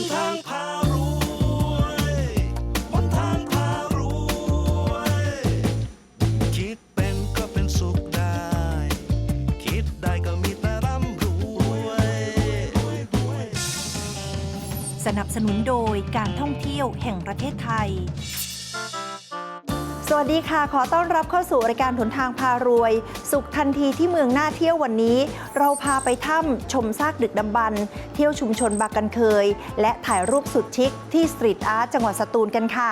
นทางพารวยบนทางพารวย คิดเป็นก็เป็นสุขได้ คิดได้ก็มีแต่ร่ำรวย สนับสนุนโดยการท่องเที่ยวแห่งประเทศไทย สวัสดีค่ะ ขอต้อนรับเข้าสู่รายการหนทางพารวย สุขทันทีที่เมืองน่าเที่ยววันนี้ เราพาไปถ้ำชมซากดึกดำบรรพ์เที่ยวชุมชนบากันเคย และถ่ายรูปสุดชิคที่สตรีทอาร์ตจังหวัดสตูลกันค่ะ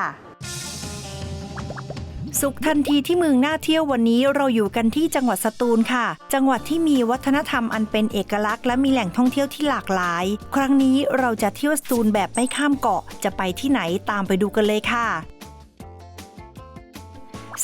สุขทันทีที่เมืองน่าเที่ยววันนี้เราอยู่กันที่จังหวัดสตูลค่ะ จังหวัดที่มีวัฒนธรรมอันเป็นเอกลักษณ์และมีแหล่งท่องเที่ยวที่หลากหลาย ครั้งนี้เราจะเที่ยวสตูลแบบไม่ข้ามเกาะจะไปที่ไหนตามไปดูกันเลยค่ะ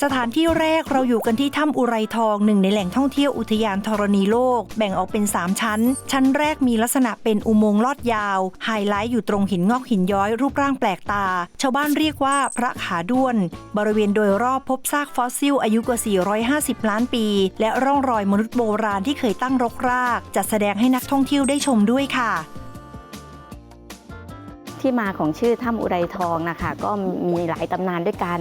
สถานที่แรกเราอยู่กันที่ถ้ำอุไรทองหนึ่งในแหล่งท่องเที่ยวอุทยานธรณีโลก แบ่งออกเป็น 3 ชั้น ชั้นแรกมีลักษณะเป็นอุโมงค์ลอดยาว ไฮไลท์อยู่ตรงหินงอกหินย้อยรูปร่างแปลกตา ชาวบ้านเรียกว่าพระขาด้วน บริเวณโดยรอบพบซากฟอสซิลอายุกว่า 450 ล้านปี และร่องรอยมนุษย์โบราณที่เคยตั้งรกราก จัดแสดงให้นักท่องเที่ยวได้ชมด้วยค่ะที่มาของชื่อถ้ำอุไรทองนะคะ ก็มีหลายตำนานด้วยกัน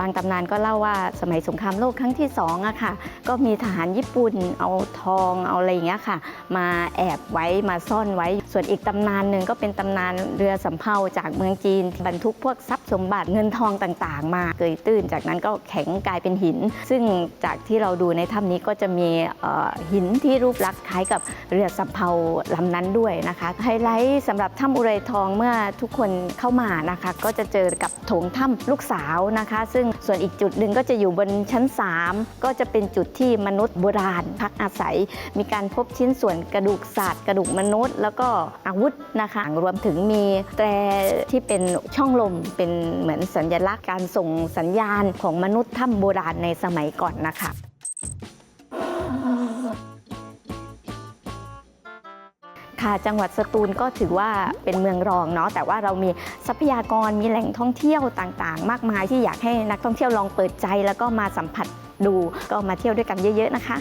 บางตำนานก็เล่าว่าสมัยสงครามโลกครั้งที่สองอะค่ะ ก็มีทหารญี่ปุ่นเอาทองเอาอะไรอย่างเงี้ยค่ะ มาแอบไว้มาซ่อนไว้ ส่วนอีกตำนานหนึ่งก็เป็นตำนานเรือสำเภาจากเมืองจีน บรรทุกพวกทรัพย์สมบัติเงินทองต่างๆ มาเกยตื้น จากนั้นก็แข็งกลายเป็นหิน ซึ่งจากที่เราดูในถ้ำนี้ก็จะมีหินที่รูปลักษณ์คล้ายกับเรือสำเภาลำนั้นด้วยนะคะไฮไลท์สำหรับถ้ำอุไรทองเมื่อทุกคนเข้ามานะคะ ก็จะเจอกับโถงถ้ำลูกสาวนะคะ ส่วนอีกจุดหนึ่งก็จะอยู่บนชั้น 3 ก็จะเป็นจุดที่มนุษย์โบราณพักอาศัย มีการพบชิ้นส่วนกระดูกสัตว์กระดูกมนุษย์ แล้วก็อาวุธนะคะรวมถึงมีแตรที่เป็นช่องลมเป็นเหมือนสัญลักษณ์การส่งสัญญาณของมนุษย์ถ้ำโบราณในสมัยก่อนนะคะ ค่ะจังหวัดสตูลก็ถือว่าเป็นเมืองรองเนาะแต่ว่าเรามีทรัพยากรมีแหล่งท่องเที่ยวต่างๆ มากมายที่อยากให้นักท่องเที่ยวลองเปิดใจ แล้วก็มาสัมผัสดูก็มาเที่ยวด้วยกันเยอะ ๆ นะคะ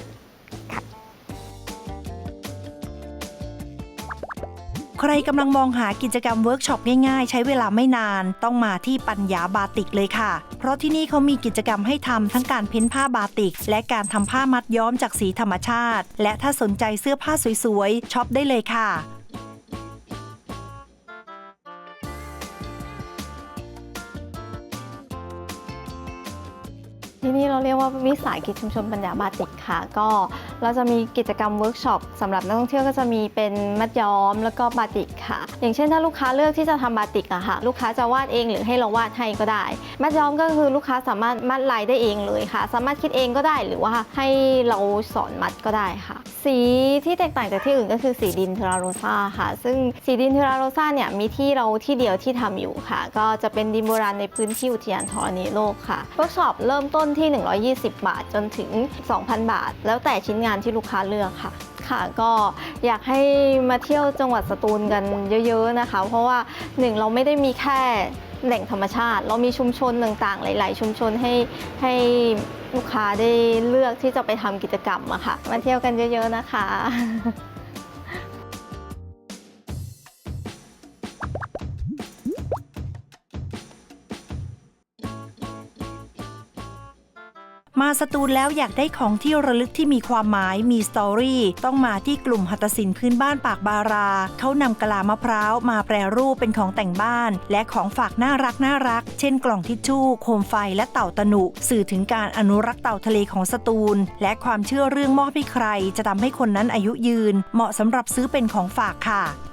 ใครกำลังมองหากิจกรรมเวิร์กช็อปง่ายๆ ใช้เวลาไม่นาน ต้องมาที่ปัญญาบาติกเลยค่ะ เพราะที่นี่เขามีกิจกรรมให้ทำทั้งการเพ้นผ้าบาติก และการทำผ้ามัดย้อมจากสีธรรมชาติ และถ้าสนใจเสื้อผ้าสวยๆช็อปได้เลยค่ะที่นี่เราเรียกว่าวิสาหกิจชุมชนปัญญาบาติกค่ะ ก็ เราจะมีกิจกรรมเวิร์กช็อปสำหรับนักท่องเที่ยวก็จะมีเป็นมัดย้อมแล้วก็บาติกค่ะ อย่างเช่นถ้าลูกค้าเลือกที่จะทำบาติกอะค่ะ ลูกค้าจะวาดเองหรือให้เราวาดให้ก็ได้ มัดย้อมก็คือลูกค้าสามารถมัดลายได้เองเลยค่ะ สามารถคิดเองก็ได้หรือว่าให้เราสอนมัดก็ได้ค่ะ สีที่แตกต่างจากที่อื่นก็คือสีดินเทราโรซาค่ะ ซึ่งสีดินเทราโรซาเนี่ยมีที่เราที่เดียวที่ทำอยู่ค่ะ ก็จะเป็นดินโบราณในพื้นที่อุทยานธรณีโลกค่ะเวิร์กช็อปเริ่มต้นที่ 120 บาทจนถึง 2,000 บาท แล้วแต่ชิ้นงานที่ลูกค้าเลือกค่ะค่ะก็อยากให้มาเที่ยวจังหวัดสตูลกันเยอะๆนะคะ เพราะว่าหนึ่งเราไม่ได้มีแค่แหล่งธรรมชาติ เรามีชุมชนต่างๆ หลาย ๆ ชุมชนให้ให้ ลูกค้าได้เลือกที่จะไปทำกิจกรรมอะค่ะ มาเที่ยวกันเยอะๆนะคะ มาสตูลแล้วอยากได้ของที่ระลึกที่มีความหมายมีสตอรี่ต้องมาที่กลุ่มหัตถศิลป์พื้นบ้านปากบารา เขานำกะลามะพร้าวมาแปรรูปเป็นของแต่งบ้าน และของฝากน่ารักน่ารัก เช่นกล่องทิชชู่โคมไฟและเต่าตะหนุ สื่อถึงการอนุรักษ์เต่าทะเลของสตูล และความเชื่อเรื่องมอบให้ใคร จะทำให้คนนั้นอายุยืน เหมาะสำหรับซื้อเป็นของฝากค่ะ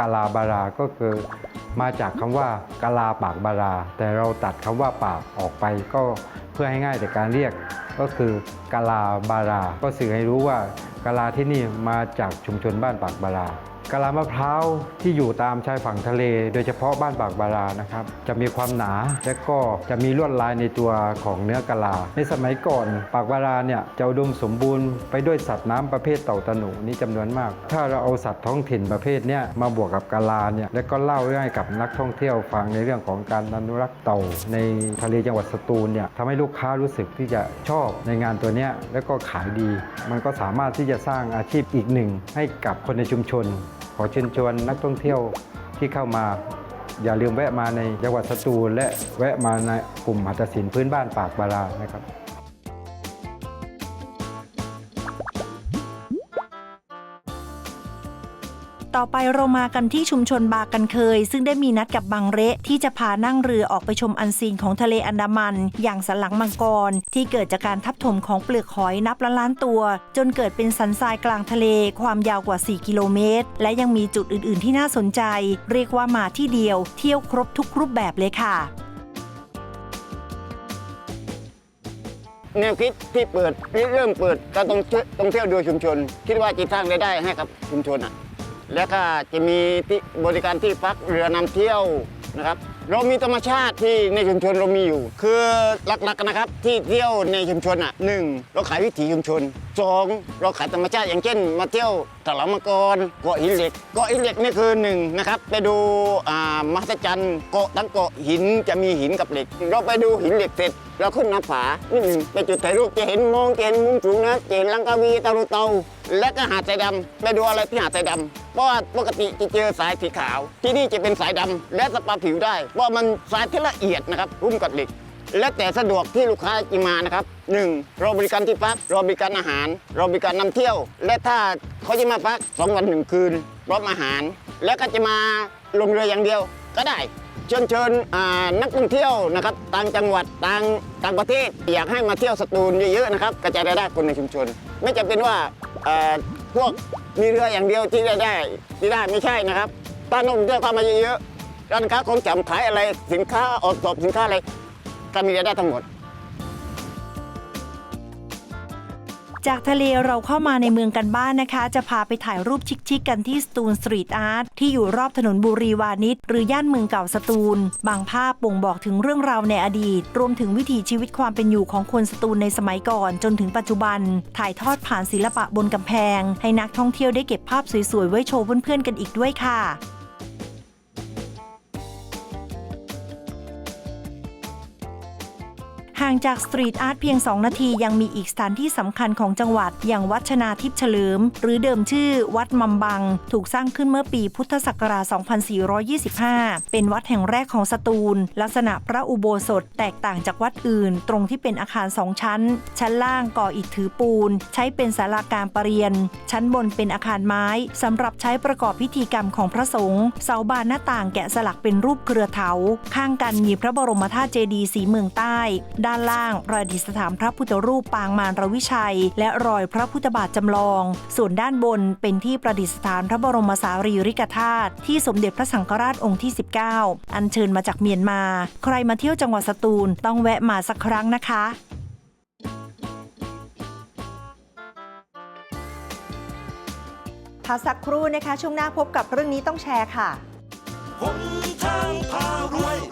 กาลาบาราก็คือมาจากคำว่ากาลาปากบารา แต่เราตัดคำว่าปากออกไปก็เพื่อให้ง่ายแต่การเรียกก็คือกาลาบารา ก็สื่อให้รู้ว่ากาลาที่นี่มาจากชุมชนบ้านปากบารา กะลามะพร้าวที่อยู่ตามชายฝั่งทะเล โดยเฉพาะบ้านปากบารานะครับ จะมีความหนาและก็จะมีลวดลายในตัวของเนื้อกะลา ในสมัยก่อนปากบาราเนี่ยจะอุดมสมบูรณ์ไปด้วยสัตว์น้ำประเภทเต่าตะหนูนี่จำนวนมาก ถ้าเราเอาสัตว์ท้องถิ่นประเภทเนี้ยมาบวกกับกะลาเนี่ยแล้วก็เล่าให้กับนักท่องเที่ยวฟังในเรื่องของการอนุรักษ์เต่าในทะเลจังหวัดสตูลเนี่ยทำให้ลูกค้ารู้สึกที่จะชอบในงานตัวเนี้ยแล้วก็ขายดี มันก็สามารถที่จะสร้างอาชีพอีกหนึ่งให้กับคนในชุมชน อเชิญชวนนักท่องเที่ยวที่เข้ามา อย่าลืมแวะมาในจังหวัดสตูลและแวะมาในกลุ่มหัตถศิลป์พื้นบ้านปากบารานะครับ ต่อไปเรามากันที่ชุมชนบากันเคย ซึ่งได้มีนัดกับบางเระที่จะพานั่งเรือออกไปชมอันซีนของทะเลอันดามัน อย่างสันหลังมังกร ที่เกิดจากการทับถมของเปลือกหอยนับล้านล้านตัว จนเกิดเป็นสันทรายกลางทะเลความยาวกว่า 4 กิโลเมตร และยังมีจุดอื่น ๆ ที่น่าสนใจ เรียกว่ามาที่เดียว เที่ยวครบทุกรูปแบบเลยค่ะแนวคิดที่เปิดเริ่มเปิดการท่องเที่ยวท่องเที่ยวโดยชุมชน คิดว่าจะสร้างรายได้ให้กับชุมชนอะ และก็จะมีที่บริการที่พักเรือนำเที่ยวนะครับ เรามีธรรมชาติที่ในชุมชนเรามีอยู่ คือหลักๆนะครับที่เที่ยวในชุมชนอะหนึ่งเราขายวิถีชุมชนสองเราขายธรรมชาติอย่างเช่น มาเที่ยวตลาดมังกรเกาะหินเหล็กเกาะหินเหล็กนี่คือหนึ่งนะครับไปดูอ่ามหัศจรรย์เกาะทั้งเกาะหินจะมีหินกับเหล็ก เราไปดูหินเหล็กเสร็จ เราขึ้นหน้าผานิดหนึ่งไปจุดถ่ายรูปจะเห็นมองจะเห็นมุมสูงนะจะเห็นลังกาวีตะลุเตา และก็หาดทรายดำไปดูอะไรที่หาดทรายดำเพราะว่าปกติจะเจอสายสีขาว ที่นี่จะเป็นสายดำและสปาผิวได้ เพราะมันสายที่ละเอียดนะครับหุ้มกับเหล็กและแต่สะดวกที่ลูกค้าจะมานะครับหนึ่งเราบริการที่พักเราบริการอาหาร เราบริการนำเที่ยว และถ้าเขาจะมาพักสองวันหนึ่งคืนพร้อมอาหาร แล้วก็จะมาลงเรืออย่างเดียวก็ได้ เชิญเชิญนักท่องเที่ยวนะครับต่างจังหวัดต่างต่างประเทศ อยากให้มาเที่ยวสตูลเยอะๆนะครับกระจายรายได้คนในชุมชน ไม่จำเป็นว่าพวกมีเรืออย่างเดียวที่ได้ได้ที่ได้ไม่ใช่นะครับต้านักท่องเที่ยวเข้ามาเยอะๆร้านค้าของจำขายอะไรสินค้าออกสอบสินค้าอะไรก็มีรายได้ทั้งหมด จากทะเลเราเข้ามาในเมืองกันบ้านนะคะ จะพาไปถ่ายรูปชิคๆกันที่สตูลสตรีทอาร์ตที่อยู่รอบถนนบุรีวานิชหรือย่านเมืองเก่าสตูล บางภาพบ่งบอกถึงเรื่องราวในอดีต รวมถึงวิถีชีวิตความเป็นอยู่ของคนสตูลในสมัยก่อน จนถึงปัจจุบัน ถ่ายทอดผ่านศิลปะบนกำแพง ให้นักท่องเที่ยวได้เก็บภาพสวยๆไว้โชว์เพื่อนๆกันอีกด้วยค่ะ ห่างจากสตรีทอาร์ตเพียง 2 นาทียังมีอีกสถานที่สำคัญของจังหวัด อย่างวัดชนาทิพย์เฉลิม หรือเดิมชื่อวัดมัมบัง ถูกสร้างขึ้นเมื่อปีพุทธศักราช 2425 เป็นวัดแห่งแรกของสตูล ลักษณะพระอุโบสถแตกต่างจากวัดอื่น ตรงที่เป็นอาคารสองชั้น ชั้นล่างก่ออิฐถือปูน ใช้เป็นศาลาการประเรียน ชั้นบนเป็นอาคารไม้สำหรับใช้ประกอบพิธีกรรมของพระสงฆ์เสาบานหน้าต่างแกะสลักเป็นรูปเครือเถา ข้างกันมีพระบรมธาตุเจดีย์สีเมืองใต้ด้านล่างประดิษฐานพระพุทธรูปปางมารวิชัย และรอยพระพุทธบาทจำลอง ส่วนด้านบนเป็นที่ประดิษฐานพระบรมสารีริกธาตุที่สมเด็จพระสังฆราชองค์ที่ 19 อัญเชิญมาจากเมียนมา ใครมาเที่ยวจังหวัดสตูลต้องแวะมาสักครั้งนะคะพักสักครู่นะคะ ช่วงหน้าพบกับเรื่องนี้ต้องแชร์ค่ะหนทางพารวย